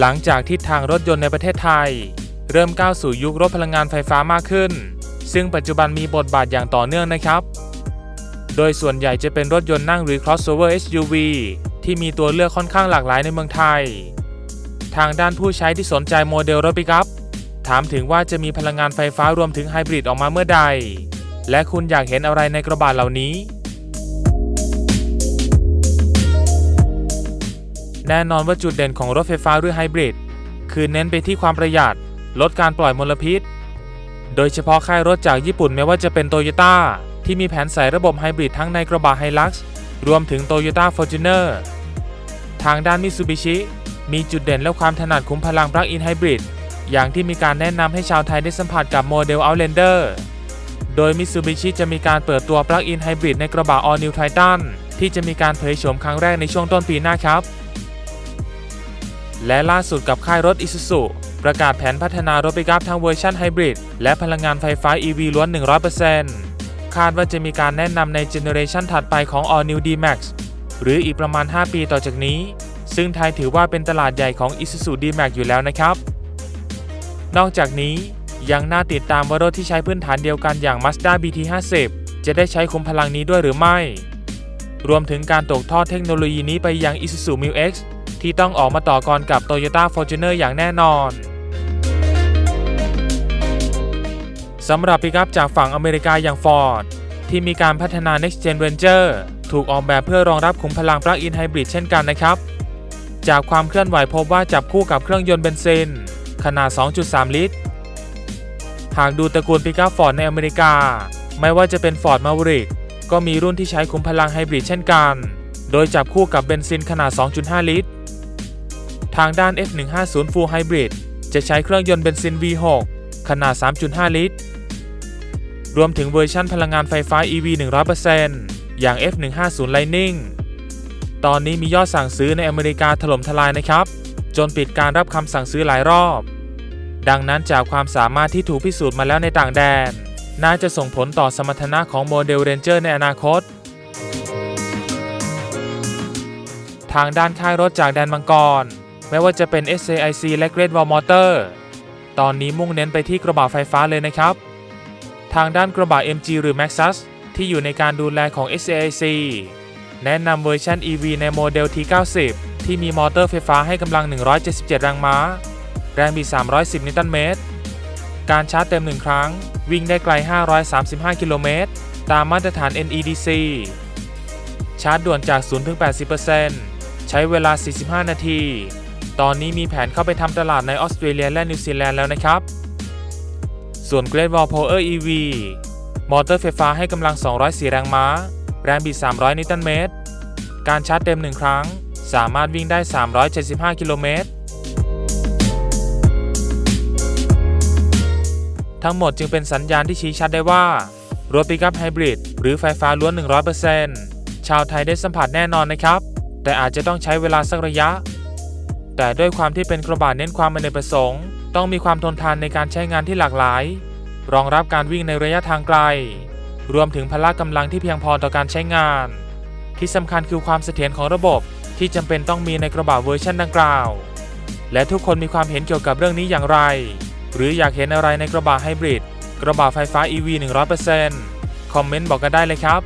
หลังจากทิศทางรถยนต์ในประเทศไทย เริ่มก้าวสู่ยุครถพลังงานไฟฟ้ามากขึ้น ซึ่งปัจจุบันมีบทบาทอย่างต่อเนื่องนะครับ โดยส่วนใหญ่จะเป็นรถยนต์นั่งหรือ crossover SUV ที่มีตัวเลือกค่อนข้างหลากหลายในเมืองไทย ทางด้านผู้ใช้ที่สนใจโมเดลรถปิกัพถามถึงว่าจะมีพลังงานไฟฟ้ารวมถึงไฮบริดออกมาเมื่อใด และคุณอยากเห็นอะไรในกระบะเหล่านี้ แน่นอนว่าจุดเด่นของรถไฟฟ้าหรือไฮบริดคือเน้นไปที่ความประหยัด ลดการปล่อยมลพิษ โดยเฉพาะค่ายรถจากญี่ปุ่นไม่ว่าจะเป็นโตโยต้าที่มีแผนใส่ระบบไฮบริดทั้งในกระบะไฮลักซ์รวมถึง Toyota Fortuner ทางด้านมิซูบิชิมีจุดเด่นและความถนัดคุ้มพลังปลั๊กอินไฮบริดอย่างที่มีการแนะนำให้ชาวไทยได้สัมผัสกับโมเดล Outlander โดยมิ t ซูบิชิจะมีการเปิดตัวปลั๊กอินไฮบริดในกระบะ All New Titan ที่จะมีการเผยโฉมครั้งแรกในช่วงต้นปีหน้าครับ และล่าสุดกับค่ายรถ Isuzu ประกาศแผนพัฒนารถปิกอัพทั้งเวอร์ชันไฮบริดและพลังงานไฟฟ้า EV ล้วน 100%คาดว่าจะมีการแนะนำในเจเนอเรชันถัดไปของ All New D-Max หรืออีกประมาณ 5 ปีต่อจากนี้ ซึ่งไทยถือว่าเป็นตลาดใหญ่ของ Isuzu D-Max อยู่แล้วนะครับ นอกจากนี้ยังน่าติดตามว่ารถที่ใช้พื้นฐานเดียวกันอย่าง Mazda BT50 จะได้ใช้คุมพลังนี้ด้วยหรือไม่ รวมถึงการตกทอดเทคโนโลยีนี้ไปยัง Isuzu Mu-X ที่ต้องออกมาต่อกรกับ Toyota Fortuner อย่างแน่นอนสำหรับปิกอัพจากฝั่งอเมริกาอย่าง Ford ที่มีการพัฒนา Next Gen Ranger ถูกออกแบบเพื่อรองรับขุมพลังปลั๊กอินไฮบริดเช่นกันนะครับ จากความเคลื่อนไหวพบว่าจับคู่กับเครื่องยนต์เบนซินขนาด 2.3 ลิตร หากดูตระกูลปิกัพ Ford ในอเมริกา ไม่ว่าจะเป็น Ford Maverick ก็มีรุ่นที่ใช้ขุมพลังไฮบริดเช่นกัน โดยจับคู่กับเบนซินขนาด 2.5 ลิตร ทางด้าน F150 Full Hybrid จะใช้เครื่องยนต์เบนซิน V6 ขนาด 3.5 ลิตร รวมถึงเวอร์ชันพลังงานไฟฟ้า EV 100%อย่าง F150 Lightning ตอนนี้มียอดสั่งซื้อในอเมริกาถล่มทลายนะครับ จนปิดการรับคำสั่งซื้อหลายรอบ ดังนั้นจากความสามารถที่ถูกพิสูจน์มาแล้วในต่างแดน น่าจะส่งผลต่อสมรรถนะของโมเดล Ranger ในอนาคต ทางด้านค่ายรถจากแดนมังกร ไม่ว่าจะเป็น SAIC และ Great Wall Motor ตอนนี้มุ่งเน้นไปที่กระบะไฟฟ้าเลยนะครับ ทางด้านกระบะ MG หรือ Maxus ที่อยู่ในการดูแลของ SAIC แนะนำเวอร์ชัน EV ในโมเดล T90 ที่มีมอเตอร์ไฟฟ้าให้กำลัง 177 แรงม้า แรงบิด 310 นิวตันเมตร การชาร์จเต็ม 1 ครั้ง วิ่งได้ไกล 535 กิโลเมตร ตามมาตรฐาน NEDC ชาร์จด่วนจาก 0-80%ใช้เวลา 45 นาที ตอนนี้มีแผนเข้าไปทำตลาดในออสเตรเลียและนิวซีแลนด์แล้วนะครับ ส่วน Great Wall Power EV มอเตอร์ไฟฟ้าให้กำลัง 204 แรงม้า แรงบิด 300 นิวตันเมตร การชาร์จเต็ม 1 ครั้ง สามารถวิ่งได้ 375 กิโลเมตร ทั้งหมดจึงเป็นสัญญาณที่ชี้ชัดได้ว่า รถปิกอัพไฮบริดหรือไฟฟ้าล้วน 100%ชาวไทยได้สัมผัสแน่นอนนะครับ แต่อาจจะต้องใช้เวลาสักระยะ แต่ด้วยความที่เป็นกระบะเน้นความอเนประสงค์ ต้องมีความทนทานในการใช้งานที่หลากหลาย รองรับการวิ่งในระยะทางไกล รวมถึงพละกำลังที่เพียงพอต่อการใช้งาน ที่สำคัญคือความเสถียรของระบบที่จำเป็นต้องมีในกระบะเวอร์ชันดังกล่าว และทุกคนมีความเห็นเกี่ยวกับเรื่องนี้อย่างไร หรืออยากเห็นอะไรในกระบะไฮบริดกระบะไฟฟ้า EV 100%คอมเมนต์บอกกันได้เลยครับ